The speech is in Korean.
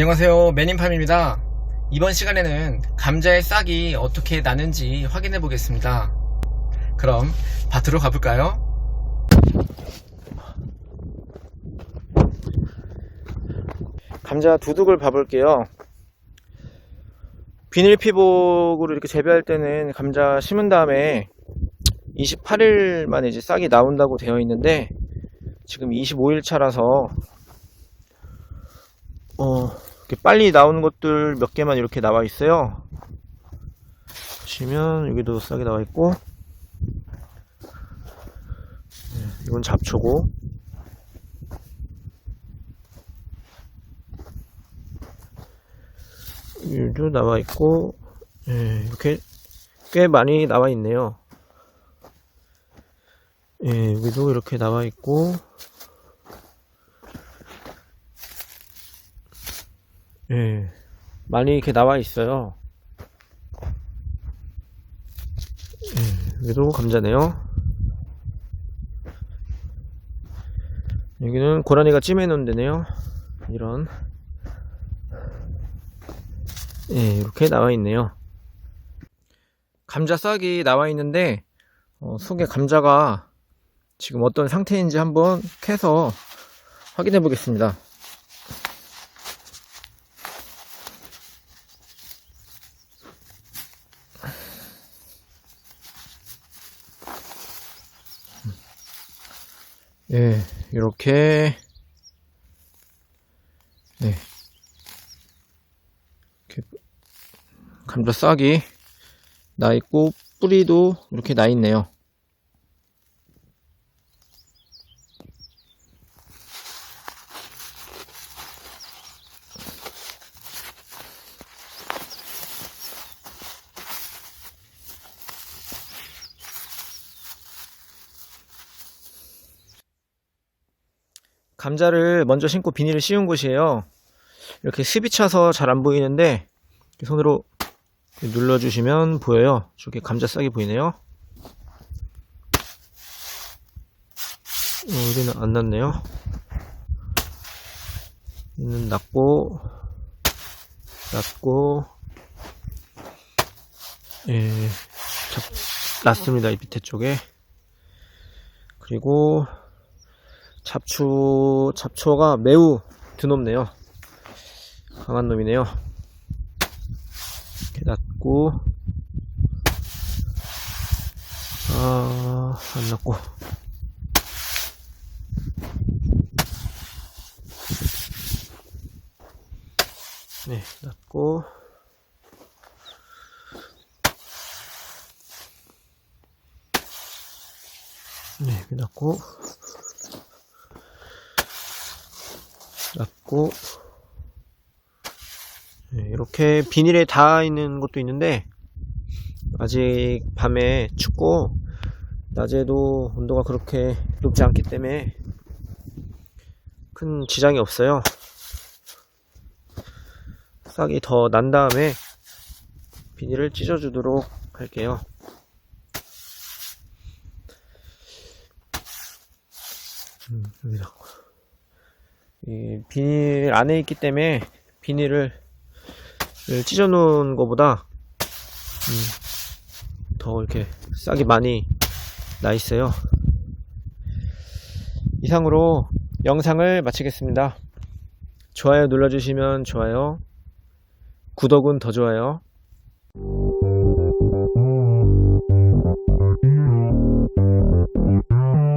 안녕하세요. 매님팜입니다. 이번 시간에는 감자의 싹이 어떻게 나는지 확인해 보겠습니다. 그럼 밭으로 가볼까요? 감자 두둑을 봐볼게요. 비닐 피복으로 이렇게 재배할 때는 감자 심은 다음에 28일 만에 이제 싹이 나온다고 되어 있는데 지금 25일 차라서 어, 빨리 나오는 것들 몇 개만 이렇게 나와 있어요. 보시면 여기도 싹이 나와 있고, 네, 이건 잡초고, 여기도 나와 있고, 예, 이렇게 꽤 많이 나와 있네요. 예, 여기도 이렇게 나와 있고, 예, 많이 이렇게 나와 있어요. 예, 여기도 감자네요. 여기는 고라니가 찜해 놓은 데네요. 이런. 예, 이렇게 나와 있네요. 감자 싹이 나와 있는데, 어, 속에 감자가 지금 어떤 상태인지 한번 캐서 확인해 보겠습니다. 예, 이렇게, 네. 이렇게 감자 싹이 나 있고, 뿌리도 이렇게 나 있네요. 감자를 먼저 심고 비닐을 씌운 곳이에요. 이렇게 습이 차서 잘 안 보이는데 손으로 눌러주시면 보여요. 저기 감자 싹이 보이네요. 어, 여기는 안 났네요. 여기는 났고 났고 예, 잡, 났습니다. 이 밑에 쪽에 그리고 잡초, 잡초가 매우 드높네요. 강한 놈이네요. 이렇게 놨고, 아, 안 났고. 네, 놨고. 네, 이렇게 놨고. 놨고 네, 이렇게 비닐에 닿아 있는 것도 있는데 아직 밤에 춥고 낮에도 온도가 그렇게 높지 않기 때문에 큰 지장이 없어요. 싹이 더 난 다음에 비닐을 찢어 주도록 할게요. 음, 여기다. 이 비닐 안에 있기 때문에 비닐을 찢어 놓은 것보다 음, 더 이렇게 싹이 많이 나 있어요. 이상으로 영상을 마치겠습니다. 좋아요 눌러주시면 좋아요. 구독은 더 좋아요. Mm-hmm.